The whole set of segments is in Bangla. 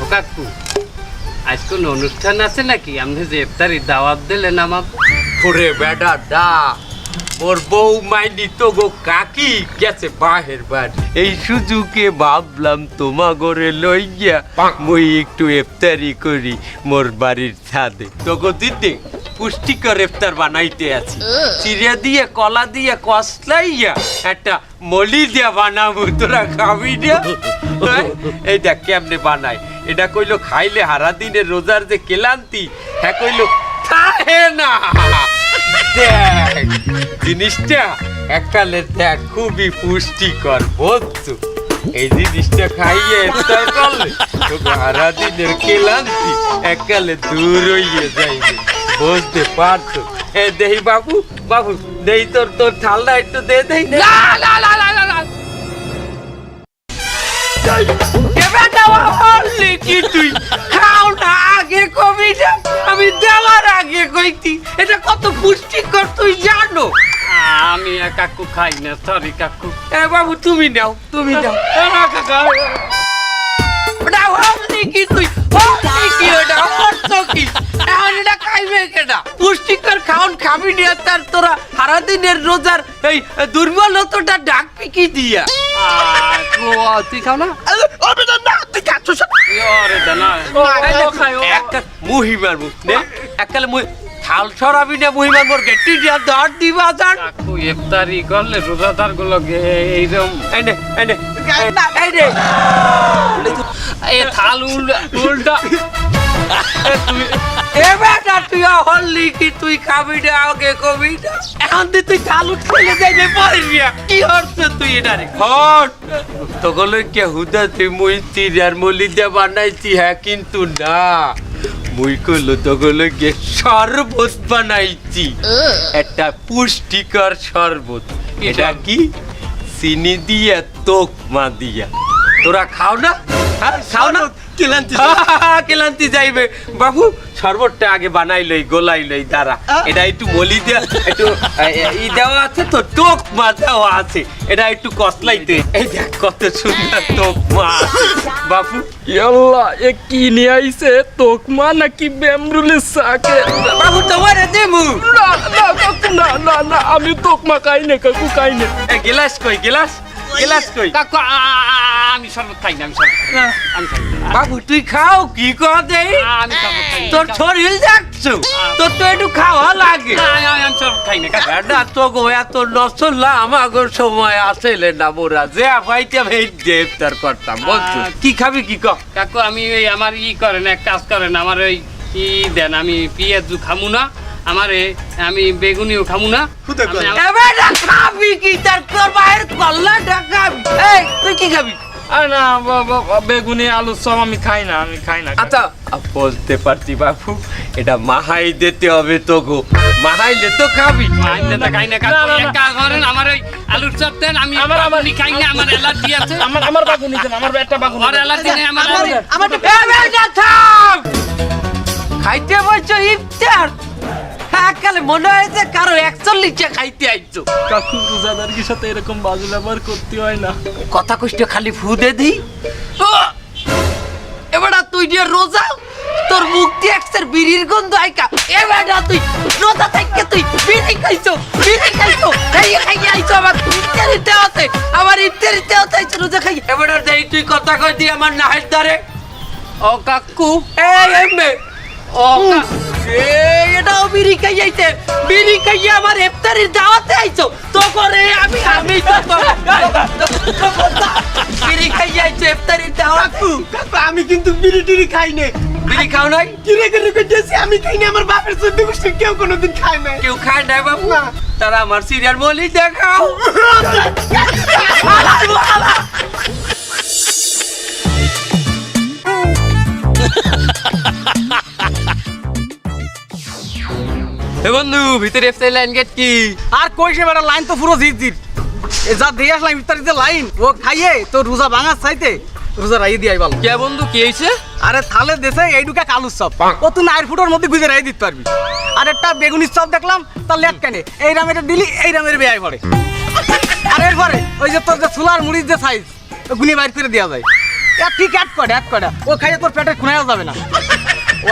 ও কাকু আজ কোন অনুষ্ঠান আছে নাকি? আপনি যে ইফতারি দাওয়াত দিলেন আমাকে। ওরে বেটা ডা ওর বউ মাইনি তো গো কাকি গেছে বাহের বার এই সুযোগে ভাবলাম তোমা ঘরে লই গিয়া মুই একটু ইফতারি করি মোর বাড়ির ছাদে। তোগো দিতে পুষ্টিকর ইফতার বানাইতে আছি। চিড়ে দিয়ে কলা দিয়ে কসলাইয়া একটা মলি দিয়া বানাবো তোরা খাবি না? হ্যাঁ? এই দেখ কেমনে বানাই এটা কইলো খাইলে হারা দিনের রোজার যে কেলান্তি হ্যাঁ কইলো খাহে না। দেখ জিনিসটা এককালে দেখ খুবই পুষ্টিকর বুঝছ এই জিনিসটা খাইয়ে ইফতার করলে তোকে সারা দিনের ক্লান্তি এককালে দূর হইয়ে যাইবে। বুঝতে পারছ এ দেহি বাবু বাবু দেহি তোর তোর ঠান্ডা একটু দে দেহি দে। এবার দেওয়া হলি কি তুই? খাও আগে কবি না আমি দেওয়ার আগে কইতি। এটা কত পুষ্টিকর তুই জানো। আমি আর কাকু খাই না সরি কাকু। এ বাবু তুমি নাও তুমি নাও। না, কাকা। কি তুই? কি এখন এটা খাইবে কেটা পুষ্টিকর খাওন খাবি নিয়ে তার তোরা সারাদিনের রোজার এই দুর্বলতাটা ডাক কি দিয়া। তুই খাও না। আরে দানা ও খাই ও। একটা মুহি মারবো নে এককালে মুহি থাল সরাবি না মুহি মারবো গেটি দিয়া দর দিবা জান কাকু ইফতারি করলে রোজাদারগুলো এইরকম এই নে এই নে এই নে এ থাল উল্টা এ তুই এ বেটা তুই হল্লি কি তুই খাবি না আগে কবি না এখন তুই তুই থাল উঠলে যাইবে পারিয়া কি হচ্ছে তুই এটা রে? হট। তগলে কে হুদা তুই মুই তিরার মলি দিয়ে বানাইছি হ্যাঁ কিন্তু না। মুই কইলো তগলে শরবত বানাইছি। একটা পুষ্টিকর শরবত। এটা কি? চিনি দিয়ে তোকমা দিয়া। তোরা খাও না? হ্যাঁ, খাও না? কেলান্তি কেলান্তি যাইবে। বাবু শরবতটা আগে বানাই লই গোলাই লই দাঁড়া। এটা একটু মলি একটু ই দেওয়া আছে তো টোক মা দেওয়া আছে। এটা একটু কসলাইতে। এই দেখ কত সুন্দর টোক মা ইয়াল্লা এ কি নিয়ে আইছে? তোকমা নাকি ব্যামরুলের সাকে বাবু তোমার না না না না না আমি তোকমা খাই না কাকু খাই না। এ গিলাস কই গিলাস? গিলাস কই? কাকু আমি শরবত খাই না আমি শরবত আমি খাই বাবু তুই খাও কি দেই? আমি শরবত খাই তোর শরীর দেখছ? তোর তো একটু খাওয়া লাগে। আমি- শরবত খাই না কাকু। না তো গো এত নসল্লা আমাগো সময় আসলে না মোরা। যে ভাই করতাম বলছো? কি খাবি কি কাকু আমি ওই আমার ই করেন এক কাজ করেন আমার ওই ই দেন আমি পেঁয়াজু খামু না। আমার আমি বেগুনিও খামু না। খাবি কি তার তোর বাইরে কল্লা খাবি এই তুই কি খাবি? আর না বেগুনি আলু সব আমি খাই না আমি খাই না। আচ্ছা। বলতে পারছি বাবু এটা মাহাই দিতে হবে তো গো মাহাইলে তো খাবি। মাইনে তো খাই না না, না, কাজ করেন আমার ওই আলুর চপ দেন আমি আমার- আমার- খাই না আমার অ্যালার্জি আছে। আমার আমার বাগুনি দেন আমার একটা বাগুনি আমার অ্যালার্জি নেই আমার আমার খাইতে বলছো ইফতার? মনে হয়েছে কারও একচল্লিশটা খাইতে আইছো। কাকু রোজাদারকে সাথে এরকম বাজে ব্যবহার করতে হয় না। কথা কষ্ট খালি ফু দে দিই এবার তুই যে রোজা তোর মুক্তি একসের বিড়ির গন্ধ আইকা। এবার তুই রোজা থেকে তুই বিড়ি খাইছো বিড়ি খাইছো এই খাই আইছো আমার ইফতারিতে হতে আমার ইফতারিতে হতে আইছো রোজা খাই এবার দেই তুই কথা কই দি আমার নাহের দ্বারে। ও কাকু এই এমবে। ও কা- এই এটাও বিড়ি খাই যাইতে। বিড়ি খাইয়ে আমার ইফতারির দাওয়াতে আইছো। তো করে আমি আমি তো বিড়ি খাইয়াইছো ইফতারির দাওয়াতে? আমি কিন্তু বিড়ি টিড়ি খাই না বিড়ি খাও নাই? কিরে কিরে করতেছি আমি খাই না আমার বাপের চোদ্দ গোষ্ঠী কেউ কোনোদিন খায় না কেউ খায় না বাবু? তারা আমার সিরিয়াল বলি দেখাও। এ বন্ধু ভিতরে এফসাই লাইন গেট কি? আর কই সে বেটা লাইন তো পুরো জিত জিত এ যা দিয়ে আসলাম ইফতারিতে লাইন ও খাইয়ে তো রোজা ভাঙার চাইতে রোজা রাই দিয়ে আইবাল। কে বন্ধু কি হয়েছে আরে থালে দেশে এইটুকা কালুর চপ। ও তুই নাইর ফুটোর মধ্যে গুজে রাই দিতে পারবি। আর একটা বেগুনির চপ দেখলাম তার লেট কেনে। এই রামের দিলি এই রামের বেয়াই পড়ে। আর এরপরে ওই যে তোর যে চুলার মুড়ির যে সাইজ গুনি বাইর করে দেওয়া যায়। ঠিক এক কটা এক কটা ও খাইয়ে তোর পেটে খুনাও যাবে না।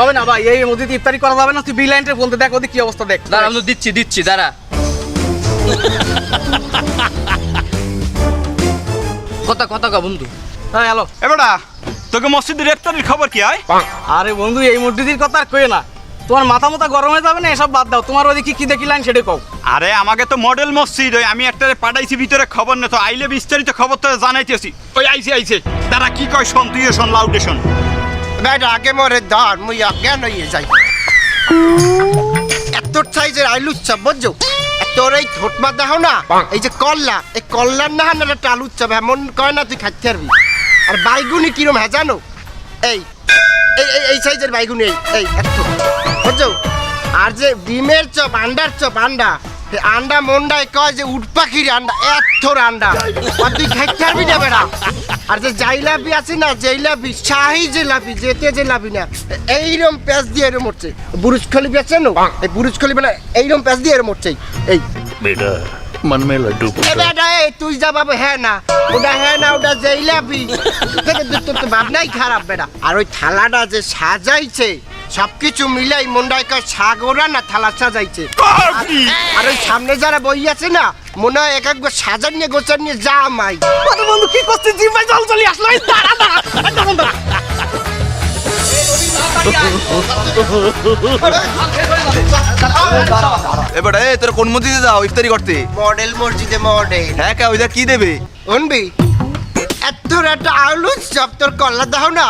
হবে না ভাই এই মধ্যে ইফতারি করা যাবে না তুই বিল লাইনটা বলতে দেখ ওদের কি অবস্থা দেখ। দাঁড়া আমি দিচ্ছি দিচ্ছি দাঁড়া। কথা কথা কা বন্ধু। হ্যাঁ হ্যালো। এবারা তোকে মসজিদের ইফতারির খবর কি হয় আরে বন্ধু এই মসজিদের কথা আর কয়ে না। তোমার মাথা মাথা গরম হয়ে যাবে না এসব বাদ দাও। তোমার ওদিকে কি দেখি লাইন সেটা কও। আরে আমাকে তো মডেল মসজিদ ওই আমি একটা পাঠাইছি ভিতরে খবর নে তো আইলে বিস্তারিত খবর তো জানাইতেছি। ওই আইছে আইছে। তারা কি কয় শোন তুইও শোন লাউডে শোন বেটা আগে মরে ধর মুই অজ্ঞান হয়ে যাই এত সাইজের আলুর চাপ বুঝছ তোর এই ঠোঁটমা দেখো না এই যে কল্লা এই কল্লার না হান একটা আলুর চাপ এমন কয় না তুই খাইতে পারবি আর বাইগুনি কিরম হ্যাঁ জানো এই এই এই- এই সাইজের বাইগুনি এই এই এত বুঝছ আর যে ডিমের চপ আন্ডার চপ আন্ডা আন্ডা মন্ডায় কয় যে উট পাখির আন্ডা এত আন্ডা আর তুই খাইতে পারবি না বেড়া আর যে জাইলাপি আছে না জাইলাপি শাহি জিলাপি যেতে জিলাপি না এইরকম প্যাঁচ দিয়ে এরম উঠছে বুরুজ খলি বেচে নো এই বুরুজ খলি বেলা এইরকম প্যাঁচ দিয়ে এরম উঠছে এই बेटा मन में लड्डू এ বেটা এই তুই যা বাবা হ্যাঁ না ওটা হ্যাঁ না ওটা জাইলাপি থেকে তোর তো- তো ভাবনাই খারাপ বেটা আর ওই থালাটা যে সাজাইছে সবকিছু মিলাই মন্ডায় কয় সাগরা না থালা সাজাইছে? আর ওই সামনে যারা বই আছে না মনে হয় এক একবার সাজান নিয়ে গোচার নিয়ে যা মাই। বন্ধু কি করছিস? জিম ভাই জল চলে আসলো। দাঁড়া দাঁড়া। এবারে তোর কোন মসজিদে যাও ইফতারি করতে? মডেল মসজিদে মডেল। হ্যাঁ কে ওইটা কি দেবে? শুনবি? এত একটা আলু চপ তোর কল্লা দাও না।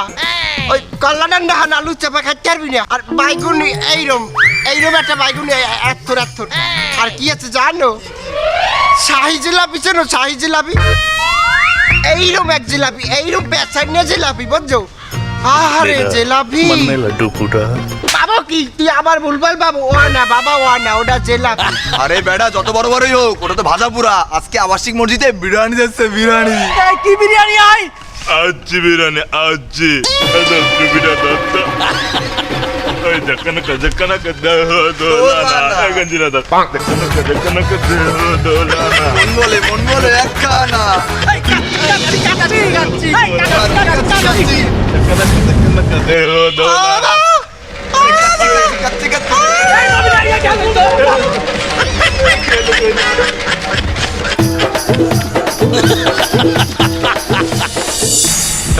ওই কল্লাটা না হান আলু চাপা খাইতে পারবি না। আর বাইগুনি এইরম এইরম একটা বাইগুনি এত এত আর কি আছে জানো? শাহি জিলাপি চেনো শাহি জিলাপি? এইরম এক জিলাপি এইরম পেঁচাই নিয়ে জিলাপি বুঝছ? আরে জিলাপি। খাব কি? তুই আবার ভুলভাল বাবু ও না বাবা ও না ওটা জেলা আরে বেড়া যত বড় বড়ই হোক ওটা তো ভাজা পুরা। আজকে আবাসিক মসজিদে বিরিয়ানি যাচ্ছে বিরিয়ানি। কি বিরিয়ানি আই? আজ্জি বিরিয়ানি আজ্জি। সুবিধা দত্ত দক্ষিণ দক্ষিণ দোলানা গঞ্জিরা দত্ত দক্ষিণ দক্ষিণ দোলানা মনমলে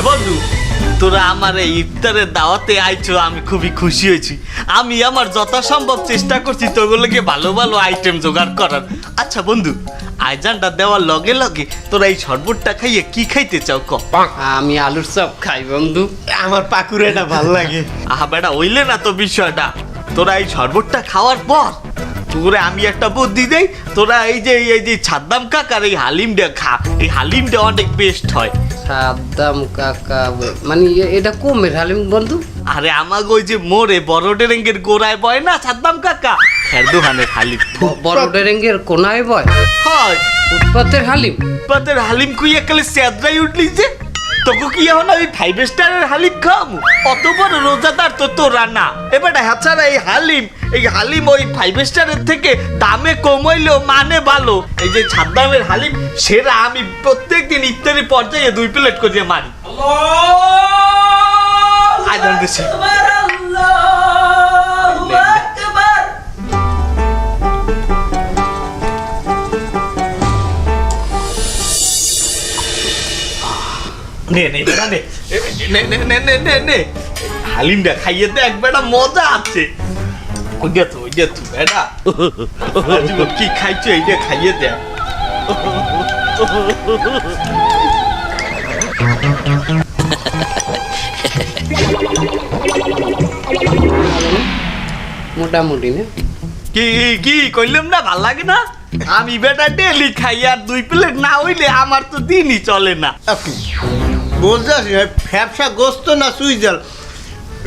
বন্ধু তোরা আমার এই ইফতারের দাওয়াতে আইছো আমি খুবই খুশি হয়েছি। আমি আমার যথাসম্ভব চেষ্টা করছি তোগুলোকে ভালো ভালো আইটেম জোগাড় করার। আচ্ছা বন্ধু আইজানটা দেওয়ার লগে লগে তোরা এই শরবতটা খাইয়ে কি খাইতে চাও ক? আমি আলুর চপ খাই বন্ধু। আমার পাকুরেটা ভালো লাগে। আহা বেটা ওইলে না তো বিষয়টা। তোরা এই শরবতটা খাওয়ার পর তোরে আমি একটা বুদ্ধি দেই তোরা এই যে এই যে ছাদ্দাম কাকার এই হালিমটা খা। এই হালিমটা অনেক বেস্ট হয়। সাদ্দাম কাকা মানে এটা কমের হালিম বন্ধু? আরে আমাকে ওই যে মোরে বড় ডেরেঙ্গের গোড়ায় বয় না ছাদ্দাম কাকা? হ্যাঁ দোকানের হালিম। বড় ডেরেঙ্গের কোনায় বয়? হয়। ফুটপাতের হালিম? পাতের হালিম কুই একালে স্যাদরাই উঠলি যে। তোকে কি এখন আমি ফাইভ স্টারের হালিম খাওয়াবো অত বড় রোজাদার তো তো রান্না। এবার হ্যাঁ এই হালিম এই হালিম ওই ফাইভ স্টারের থেকে দামে কমাইলো মানে ভালো। এই যে ছাদ্দামের হালিম সেরা আমি প্রত্যেক দিন ইত্যাদি পর্যায়ে দুই প্লেট করিয়ে মারি। আজান দিছে নে নে বেটা নে। নে নে নে নে নে নে। হালিমটা খাইয়ে দে এক বেটা মজা আছে। ওই দে তো ওই দে তো বেটা। কি খাইছো এইটা খাইয়ে দে। মোটামুটি না। কি কি কইলাম না ভালো লাগে না? আমি বেটা ডেলি খাই আর দুই প্লেট না হইলে আমার তো দিনই চলে না। বুঝছিস ফ্যাপসা গোস্ত না সুইজাল?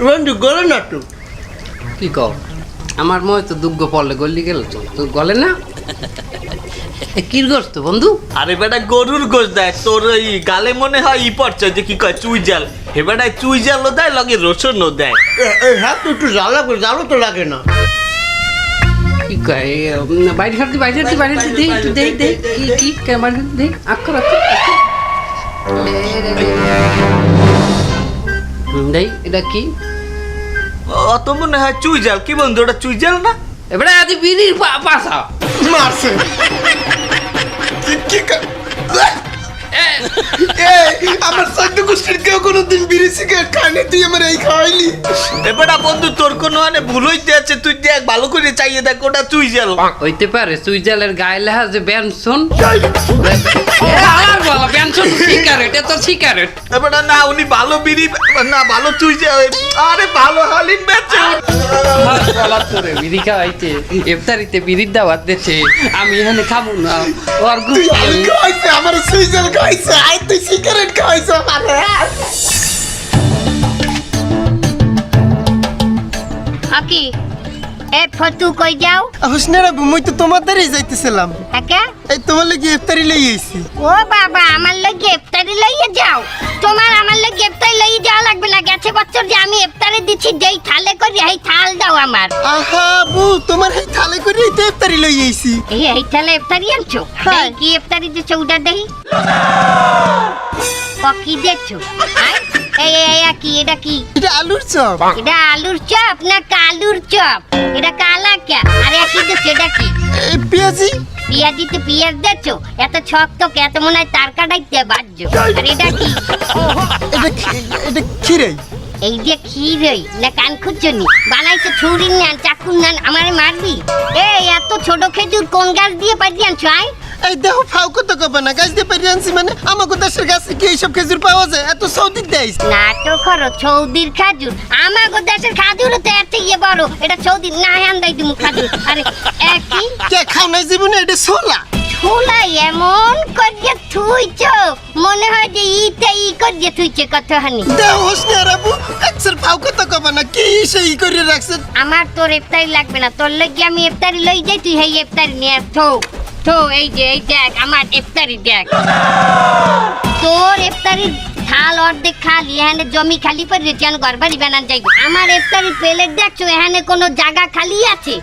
বন্ধু গলে না তো কি কও? আমার মনে তো দুগ্গ পড়লে গলি গেল তো। তো গলে না? কির গোস্ত বন্ধু? আরে বেটা গরুর গোশ দেয়। তোর ওই গালে মনে হয় ই পড়ছে যে কি কয় চুই জাল হে বেটা চুই জালও দেয় লগে রসুনও দেয়। হ্যাঁ তো একটু জ্বালা করে জ্বালো তো লাগে না। কি কয় বাইরে হাঁটতে বাইরে হাঁটতে বাইরে হাঁটতে দেই একটু দেই দেই কি কি বাইরে দেই আক্কর আক্কর। দেই এটা কি? অত মনে হয় চুইজাল। কি বন্ধু ওটা চুইজাল না? এবারে আদি বিড়ির পা- পাশা। মারছে। কি কা- আমার গোষ্ঠীর কেউ কোনোদিন বিড়ি সিগারেট খায়নি তুই আমার এই খাওয়াইলি। বন্ধু তোর কোনো মানে ভুল হইতে আছে তুই দেখ ভালো করে চাইয়ে দেখ ওটা চুইজাল হইতে পারে সুইজালের গায়ে লেখা যে সিগারেট এ তো সিগারেট। এবারে না উনি ভালো বিড়ি না ভালো চুইজাল আরে ভালো হালিম বেচে। বলার তোরে বিড়ি খাওয়াইতে ইফতারিতে বিড়ির দাওয়াত দিচ্ছে আমি এখানে খাব না। ওর তুই আমার সুইজাল খাওয়াইছে আই তুই সিগারেট খাওয়াইছে আমার আকি এ ফটু কই যাও? হোসনারা মুই তো তোমার দ্বারাই যাইতেছিলাম। একা? এই তোমার লাগি ইফতারি লই আইছি। ও বাবা আমার লাগে ইফতারি লইয়ে যাও। তোমার আমার লাগে ইফতারি লইয়ে যাওয়া লাগবে না। গেছে বছর যে আমি ইফতারি দিচ্ছি যেই থালে করি এই থাল দাও আমার। আহা বু তোমার এই থালে করে তো ইফতারি লই আইছি। এই এই থালে ইফতারি আনছো? এই কি ইফতারি দিচ্ছ ওটা দেই? ও কি দেখছ আয়? এই এই এই, কি এটা কি? এটা আলুর চপ। এটা আলুর চপ না কালুর চপ? এটা কালা কে আরে কি দেখছ কি? এই পেঁয়াজি। তো পিয়াজ দেখছ এত ছক তো এত মনে হয় তার কাটাইতে বাজছো। আর এটা কি? এটা এটা খিরাই এই যে না কান খুঁজছনি বানাইছো ছুরি নেন চাকু নেন আমারে মারবি? এই এত ছোট খেজুর কোন গাছ দিয়ে পাঠিয়ে আনছো আয়? এই দেখো ফাউ কত কবে না? গাছ দিয়ে পেরে আনছি মানে? আমাকে দেশের গাছে কি এইসব খেজুর পাওয়া যায়? এত সৌদি দেয় নাটক করো সৌদির খাজুর। আমাগো দেশের খাজুর তো এত ইয়ে বড়। এটা সৌদির না আন্দাই দিমু খাজুর। আরে একই কে? খাও নাই জীবনে? এটা সোলা ছোলা এমন করিয়ে থুইছ মনে হয় যে ইতে ই করিয়ে থুইছে কত হানি দেহ হোসনে রাবু একসের ফাউ কত কবে না? কি সেই করে রাখছে? আমার তোর ইফতারি লাগবে না। তোর লাগি আমি ইফতারি লই যাই তুই এই ইফতারি নিয়ে থো। থো এই যে, এই দেখ, আমার ইফতারি দেখ। তোর ইফতারি থাল অর্ধেক খালি, এখানে জমি খালি পর আমি ঘর বাড়ি বানান যাইব। আমার ইফতারি প্লেট দেখছ, এখানে কোনো জায়গা খালি আছে?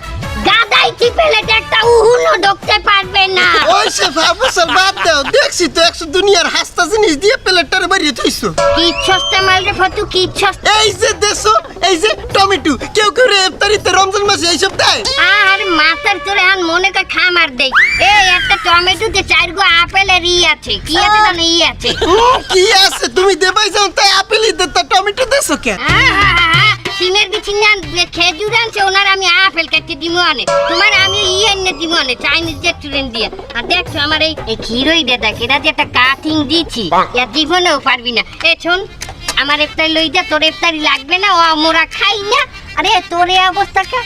গাদাই কি প্লেট? একটা উহুনো ঢুকতে পারবে না। ওই সে ফাবুসাল বাদ দাও দেখছি তো একশো দুনিয়ার হাসতা জিনিস দিয়ে প্লেটটার বাড়িয়ে থইছো। কি সস্তা মাল রে ফটু কি সস্তা এই যে দেশো এই যে টমেটো কেউ কেউ রে ইফতারিতে রমজান মাসে এইসব দেয়? আর মাথার তোরে আন মনে কর খামার দেই। এই একটা টমেটোতে চার গো আপেলের ই আছে কি আছে জানো ই আছে। উম, কি আছে? তুমি দেবাই যাও তাই আপেলই দে তা টমেটো দেছো কে আহাহাহা, সিমের বিচি নেন খেজুর আনছে ওনার আমি আপেল কেটে দিমু আনে। তোমার আমি ই এনে দিমু আনে চাইনিজ রেস্টুরেন্ট দিয়ে। আর দেখছ আমার এই এই ক্ষীরই দে দেখ এটা যে একটা কাটিং দিছি ইয়া জীবনেও পারবি না। এ শোন আমার ইফতারি লই যা তোর ইফতারি লাগবে না ও মোরা খাই না। আরে তোর এই অবস্থাটা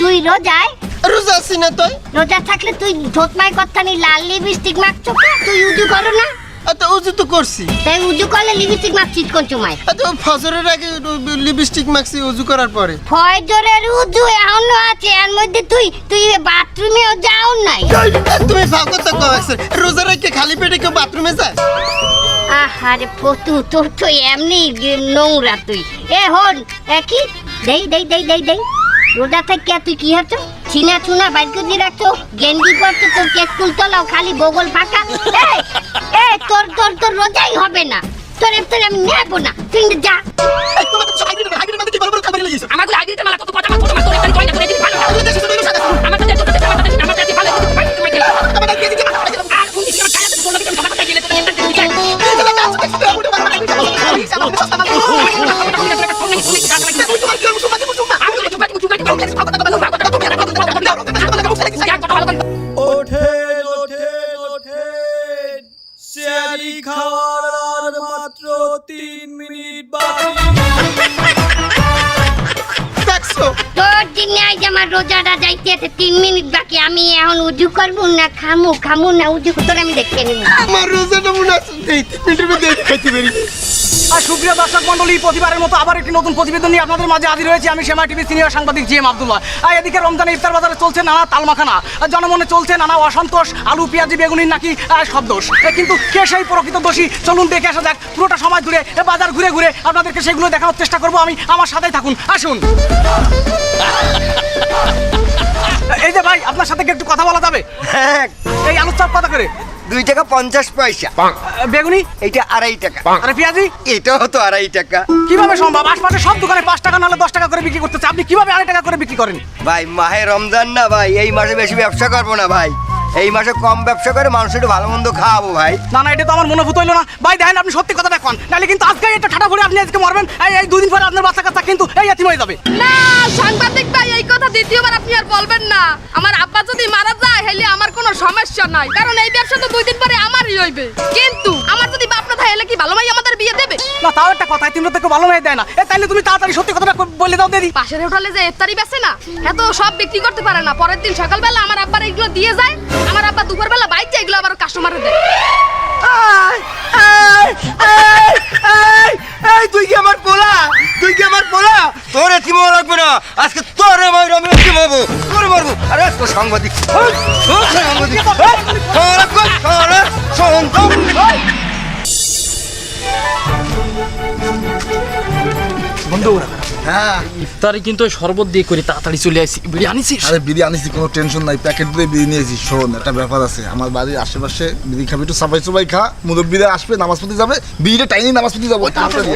তুই রোজায় রোজা আছি না তুই? রোজা থাকলে তুই ধোতমাই কথা নি লাল লিপস্টিক মাখছো? তুই উজু করো না। এত উজু তো করছি। তাই উজু করলে লিপস্টিক মাখছিস কোন সময় এত ফজরের আগে লিপস্টিক মাখছি উজু করার পরে। ফয়জরের উজু এখনও আছে এর মধ্যে তুই তুই বাথরুমেও যাও নাই। তুমি কথা কও একসের রোজা রেখে খালি পেটে কেউ বাথরুমে যায়? আহারে ফতু তোর তো এমনি নোংরা তুই। এ হন এ কি? দেই দেই দেই দেই দেই। রোজা থেকে তুই কি হচ্ছ? ছিনা চুনা বাইর করে রাখছো? গেন্ডি করছ তোর কেক তুলতলাও খালি বগল ফাঁকা? তোর তোর তোর রোজাই হবে না তোর তোর আমি নেব না তুই যা মানে তো আইডিতে মালা কত কথা কত কথা তোরে কই না তোরে দিন ভালো আমার তো দেখো আমার তো দেখো আমার তো ভালো তুমি গেলে রোজাটা যাইতে তিন মিনিট বাকি, আমি এখন উজু করব না, খামু খামু না, উজু তোর আমি দেখে নিব। আমার রোজাটা মনে আছে তিন মিনিটের পারি। আর সুপ্রিয় দর্শক মন্ডলী প্রতিবারের মতো আবার একটি নতুন প্রতিবেদন নিয়ে আপনাদের মাঝে হাজির হয়েছে। আমি সেমা টিভি সিনিয়র সাংবাদিক জি এম আবদুল্লাহ। আর এদিকে রমজানে ইফতার বাজারে চলছে নানা তালমাখানা। আর জনমনে চলছে নানা অসন্তোষ। আলু পেঁয়াজি বেগুনির নাকি সব দোষ। কিন্তু কে সেই প্রকৃত দোষী? চলুন দেখে আসা যাক। পুরোটা সময় ঘুরে এ বাজার ঘুরে ঘুরে আপনাদেরকে সেগুলো দেখানোর চেষ্টা করব। আমি আমার সাথেই থাকুন। আসুন। এই যে ভাই আপনার সাথে কি একটু কথা বলা যাবে? এই আলুর চপ কত করে? দুই টাকা পঞ্চাশ পয়সা। বেগুনি? এইটা আড়াই টাকা। আর পেঁয়াজি? এটাও তো আড়াই টাকা। কীভাবে সম্ভব? আশপাশে সব দোকানে পাঁচ টাকা নাহলে দশ টাকা করে বিক্রি করতেছে। আপনি কীভাবে আড়াই টাকা করে বিক্রি করেন? ভাই মাহে রমজান না ভাই এই মাসে বেশি ব্যবসা করব না ভাই। এই মাসে কম ব্যবসা করে মানুষ একটু ভালো মন্দ খাওয়াবো ভাই। না না এটা তো আমার মনোভূত হইল না। ভাই দেখেন আপনি সত্যি কথা দেখুন নাহলে কিন্তু আজকে এটা ঠাটা ভরে আপনি আজকে মরবেন। এই এই দুদিন পরে আপনার বাচ্চা কাচ্চা কিন্তু এই এতিম হয়ে যাবে। না সাংবাদিক ভাই এই কথা দ্বিতীয়বার আপনি আর বলবেন না। আমার আব্বা যদি মারা যায় হেলে আমার কোনো সমস্যা নাই। কারণ এই ব্যবসা তো দুই দিন পরে আমারই হইবে। কিন্তু আমার যদি বাপ না থাকে কি ভালো ভাই আমাদের বিয়ে দেবে? না তাও একটা কথা তিনটা থেকে ভালো মেয়ে দেয় না। এ তাইলে তুমি তাড়াতাড়ি সত্যি কথাটা বলে দাও দিদি পাশের হোটেলে যে ইফতারি বেচে না এত সব বিক্রি করতে পারে না। পরের দিন সকালবেলা আমার আব্বার এগুলো দিয়ে যায়। আমার আব্বা দুপুরবেলা বাইক যায় এগুলো আবার কাস্টমারে দেয়। এই তুই কি আমার পোলা? তুই কি আমার পোলা? তোর হওয়া লাগবে না। আজকে তোর আমার আমি এতিম হব। তোর মারবো। আরে তোর সাংবাদিক। তোর সাংবাদিক। এই, তোর তোর। হ্যাঁ ইফতারি কিন্তু ওই শরবত দিয়ে করে তাড়াতাড়ি চলে আসি বিড়ি আনিছিস আরে বিড়ি আনিছি কোনো টেনশন নাই প্যাকেট দিয়ে বিড়ি নিয়েছি শোন একটা ব্যাপার আছে আমার বাড়ির আশেপাশে বিড়ি খাবি একটু সাফাই সবাই খা মুরব্বীরা আসবে নামাজ পড়তে যাবে বিড়িটা টাইনি নামাজ পড়তে যাব তাড়াতাড়ি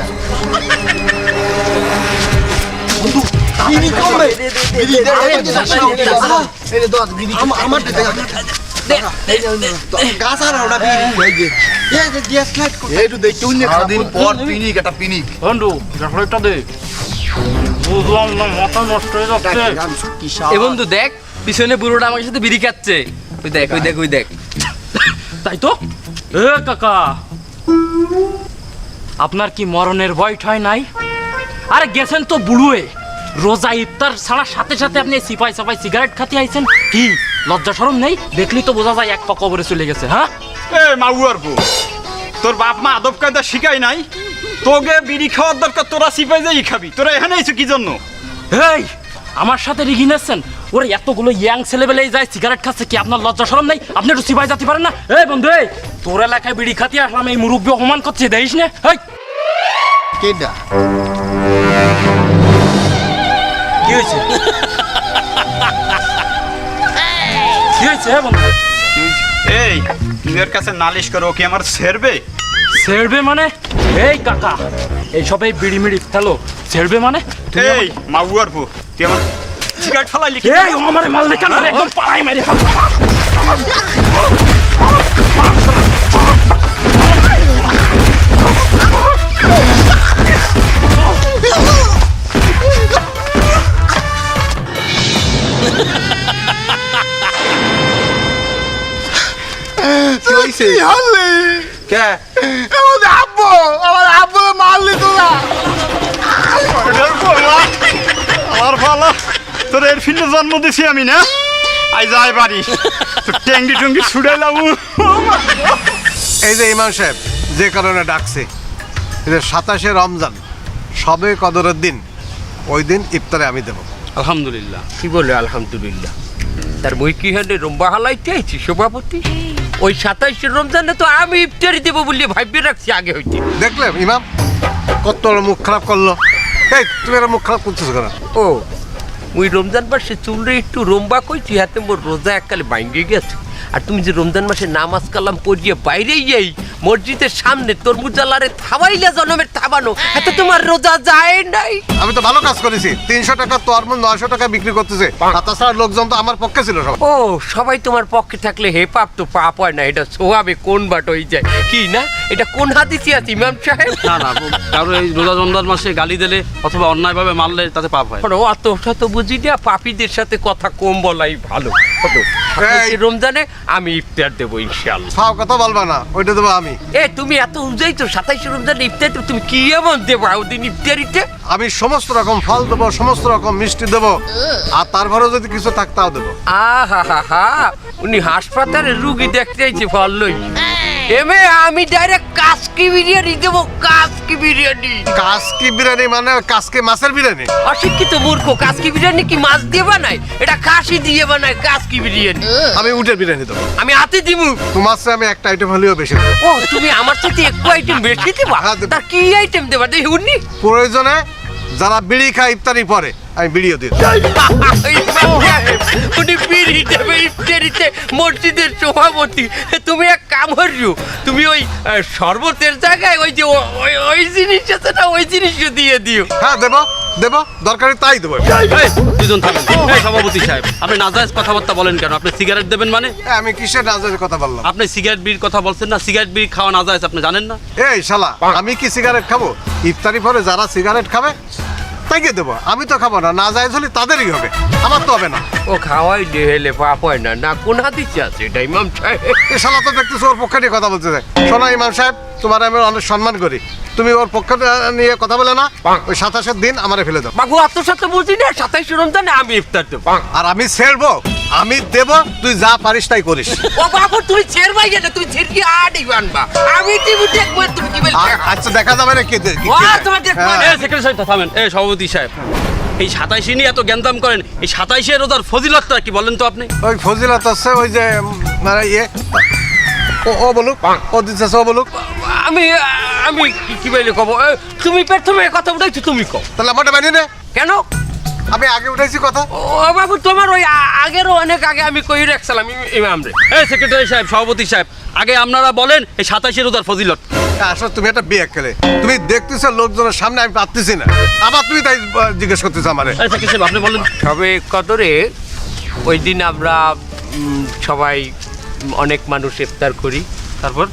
সারাদিন পর পিনিক একটা পিনিক বন্ধু দে বুঝলাম না মাথা নষ্ট হয়ে যাচ্ছে। এ বন্ধু দেখ পিছনে বুড়োটা আমার সাথে বিড়ি খাচ্ছে। ওই দেখ ওই দেখ ওই দেখ। তাই তো? এ কাকা আপনার কি মরণের ভয় ঠয় নাই? আরে গেছেন তো বুড়ুয়ে। রোজা ইফতার ছাড়ার সাথে সাথে আপনি সিপাই সাপাই সিগারেট খাতে আইছেন। কি লজ্জা শরম নেই? দেখলি তো বোঝা যায় এক পা কবরে চলে গেছে হ্যাঁ? এ মাউয়ার বউ তোর বাপ মা আদব কায়দা শিখাই নাই? তোকে বিড়ি খাওয়ার দরকার তোরা সিপাই যাই খাবি। তোরা এখানে আইছো কি জন্য? এই আমার সাথে রিগি নেছেন? ওরা এতগুলো ইয়াং ছেলেবেলে যায় সিগারেট খাচ্ছে কি আপনার লজ্জা শরম নেই? আপনি একটু সিপাই যেতে পারেন না? এই বন্ধু এই তোর এলাকায় বিড়ি খাতি আসলাম এই মুরব্বী অপমান করছে দেখিস না? হেই। কেডা? কি হয়েছে? কি হয়েছে বন্ধু? এই তুই এর কাছে নালিশ করো ও কি আমার ছেড়বে? ছেড়বে মানে? এই কাকা এই সবাই বিড়ি মিড়ি ফেলো ছেড়বে মানে? এই মাউয়ার বউ তুই আমার সিগারেট ফালাইলি কি? এই ও আমারে মাল দেখে না একদম পাড়াই মেরে ফেল কি হইছে? কে তোর এর ফিল্ডে জন্ম দিছি আমি না? আই যাই বাড়ি। তো ট্যাঙ্গি টুঙ্গি ছুড়াইলাম এই যে ইমাম সাহেব যে কারণে ডাকছে এটা সাতাশে রমজান সবে কদরের দিন ওই দিন ইফতারে আমি দেবো। আলহামদুলিল্লাহ। কি বলে আলহামদুলিল্লাহ? তার বই কি হলে রম্বা হালাইতে আইছি সভাপতি? ওই সাতাইশের রমজানে তো আমি ইফতারি দেবো বলে ভাবিয়ে রাখছি আগে হইতে। দেখলে ইমাম কত মুখ খারাপ করল। এই তুমি মুখ খারাপ করতেছো কেন? ও ওই রমজান মাসে চুলরে একটু রম্বা কইছি, হাতে মোর রোজা এককালে বাইঙ্গে গেছে। আর তুমি যে রমজান মাসে নামাজ কালাম পড়িয়ে বাইরেই যাই মসজিদের সামনে তরমুজ আলারে থাবাইলা জনমের থাবানো। এত তোমার রোজা যায় নাই। আমি তো ভালো কাজ করেছি। তিনশো টাকা তরমুজ নয়শো টাকা বিক্রি করতেছে। আর তাছাড়া লোকজন তো আমার পক্ষে ছিল সব। ও সবাই তোমার পক্ষে থাকলে হে পাপ তো পাপ হয় না। এটা সোহাবে কোন বাট হয়ে যায়? কি না? এটা কোন হাদিসি আছে ইমাম সাহেব? না না কারও এই রোজা রমজান মাসে গালি দিলে অথবা অন্যায়ভাবে মারলে তাতে পাপ হয়। ও অত শত বুঝি না পাপীদের সাথে কথা কম বলাই ভালো। কত এই। রমজানে আমি ইফতার দেবো ইনশাল্লাহ ফাও কথা বলবা না ওইটা দেবো আমি। এ তুমি এত উজাই তো সাতাইশ রমজান ইফতার তুমি কি এমন দেবো? ওদিন ইফতারিতে আমি সমস্ত রকম ফল দেবো সমস্ত রকম মিষ্টি দেবো আর তারপরেও যদি কিছু থাক তাও দেবো। আহা হা হা উনি হাসপাতালে রুগী দেখতে চাইছে ফললই এমে আমি ডাইরেক্ট কাসকি বিরিয়ানি দেবো কাসকি বিরিয়ানি। কাসকি বিরিয়ানি মানে কাসকি মাছের বিরিয়ানি? অশিক্ষিত মূর্খ কাসকি বিরিয়ানি কি মাছ দিয়ে বানায়? এটা কাশি দিয়ে বানায় কাসকি বিরিয়ানি। আমি উটের বিরিয়ানি দেবো। আমি হাতে দিমু তোমার চেয়ে আমি একটা আইটেম হলেও বেশি দেবো। ও তুমি আমার সাথে একটু আইটেম বেশি দেবা? হ্যাঁ, দেব। তার কি আইটেম দেবা? দেখি উনি প্রয়োজনে যারা বিড়ি খায় ইফতারি পরে আমি বিড়িও দিই উনি বিড়ি দেবে ইফতারিতে মসজিদের সভাপতি। তুমি এক কাম করিও তুমি ওই সর্বতের শরবতের জায়গায় ওই যে ওই ওই জিনিস আছে না ওই জিনিসও দিয়ে দিও। হ্যাঁ দেবো। দেবো দরকারি তাই দেবো। এই, দুজন থাকেন। সভাপতি সাহেব আপনি নাজায়েজ কথাবার্তা বলেন কেন? আপনি সিগারেট দেবেন মানে? আমি কিসের নাজের কথা বললাম? আপনি সিগারেট বিড়ির কথা বলছেন না সিগারেট বিড়ি খাওয়া নাজায়েজ আপনি জানেন না? এই শালা আমি কি সিগারেট খাব? ইফতারি পরে যারা সিগারেট খাবে তাইকে দেবো। আমি তো খাব না না যায় হলে তাদেরই হবে। আমার তো হবে না। ও খাওয়াই হেলে পাপ হয় না না কোন হাতিচ্ছে আছে? এটা ইমাম সাহেব। এ শালা তো দেখতেছো ওর পক্ষে কথা বলতে শোনো ইমাম সাহেব তোমার আমি অনেক সম্মান করি। তুমি ওর পক্ষ নিয়ে কথা বলে না। ওই সাতাশের দিন আমারে ফেলে দাও। বাবু আপনার সাথে বুঝি না সাতাইশ রমজানে আমি ইফতার দেবো। আর আমি ছেড়বো আমি দেব তুই যা পারিস তাই করিস। ও বাবু তুমি ছেড় ভাই না তুমি ছেড়কি আডি বানবা। আমি টিভি দেখব তুমি কি বলছো? আচ্ছা দেখা যাবে না কে ও, দে- তোমার দেখব। হ্যাঁ। এই সেক্রেটারি সাহেব থামেন। এই সভাপতি সাহেব এই সাতাইশে নিয়ে এত জ্ঞানদাম করেন এই সাতাইশে রোজার ফজিলতটা কি বলেন তো আপনি? ওই ফজিলত আছে ওই যে মানে ইয়ে ও ও বলুক ও ও বলুক। আমি আমি কি- কি কব? এ, তুমি প্রথমে কথা উঠাইছো তুমি কও। তাহলে আমারটা বানিয়ে নে। কেন? আমি আগে উঠাইছি কথা। ও বাবু তোমার ওই আগেরও অনেক আগে আমি কই রাখছিলাম ইম- ইমাম রে এই সেক্রেটারি সাহেব সভাপতি সাহেব আগে আপনারা বলেন এই রোজার ফজিলত। আসলে তুমি একটা বিয়ে খেলে। তুমি দেখতেছো লোকজনের সামনে আমি পাচ্ছি না। আবার তুমি তাই জিজ্ঞেস করতেছো আমারে। আপনি বলেন। সবে কদরে ওই দিন আমরা সবাই অনেক মানুষ ইফতার করি। তারপর?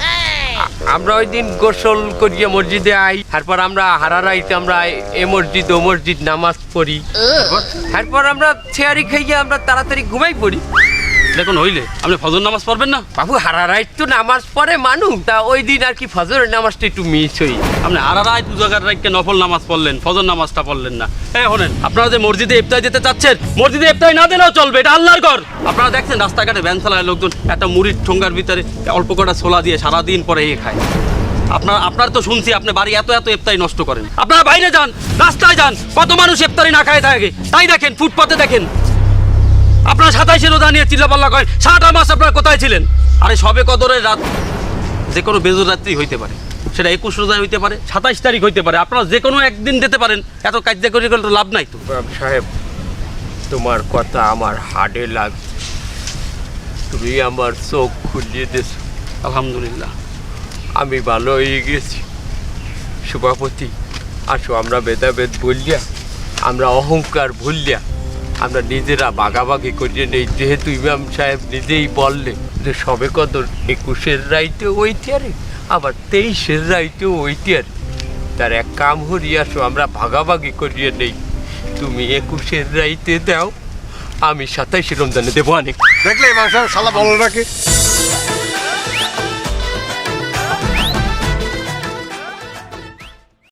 আমরা ওই দিন গোসল করিয়ে মসজিদে আই তারপর আমরা হারারাইতে আমরা এ মসজিদ ও মসজিদ নামাজ পড়ি। তারপর আমরা ছেয়ারি খাইয়ে আমরা তাড়াতাড়ি ঘুমাই পড়ি। দেখুন হইলে? আপনি ফজর নামাজ পড়বেন না? বাবু হারারাইত তো নামাজ পড়ে মানুষ তা ওই দিন আর কি ফজরের নামাজটা একটু মিস হই। আপনি আরারায় দু জায়গার রাইকে নফল নামাজ পড়লেন ফজর নামাজটা পড়লেন না। এই শোনেন আপনারা যে মসজিদে ইফতার যেতে চাচ্ছেন মসজিদে ইফতার না দিলেও চলবে এটা আল্লাহর ঘর। আপনারা দেখছেন রাস্তাঘাটে ভ্যান চালায় লোকজন একটা মুড়ির ঠোঙ্গার ভিতরে অল্প কটা ছোলা দিয়ে সারাদিন পরে এ খায়। আপনার আপনার তো শুনছি আপনি বাড়ি এত এত ইফতারি নষ্ট করেন। আপনারা বাইরে যান রাস্তায় যান কত মানুষ ইফতারি না খায় থাকে। তাই দেখেন ফুটপাতে দেখেন। আপনারা সাতাইশে রোজা নিয়ে চিল্লাপাল্লা করেন। সারাটা মাস আপনারা কোথায় ছিলেন? আরে সবে কদরের রাত যে কোনো বেজর রাত্রি হইতে পারে। সেটা একুশ রোজা হইতে পারে সাতাইশ তারিখ হইতে পারে। আপনারা যে কোনো একদিন দিতে পারেন। এত কাজে করে গেলে তো লাভ নাই তো। সাহেব তোমার কথা আমার হাড়ে লাগ তুমি আমার চোখ খুলিয়ে দিস আলহামদুলিল্লাহ। আমি ভালো হয়ে গেছি। সভাপতি আসো আমরা ভেদাভেদ বললিয়া আমরা অহংকার ভুললিয়া আমরা নিজেরা বাগাবাগি করিয়ে নেই যেহেতু ইমাম সাহেব নিজেই বললে যে সবে কদর একুশের রাইতে ওইটিয়ারে আবার তেইশের রাইতে ওইটিয়ারে তার এক কাম হরিয়ে আসো, আমরা ভাগাভাগি করিয়ে নেই তুমি একুশের রাইতে দাও, আমি সাতাইশে রমজানে দেবো অনেক দেখলে শালা বলো নাকি?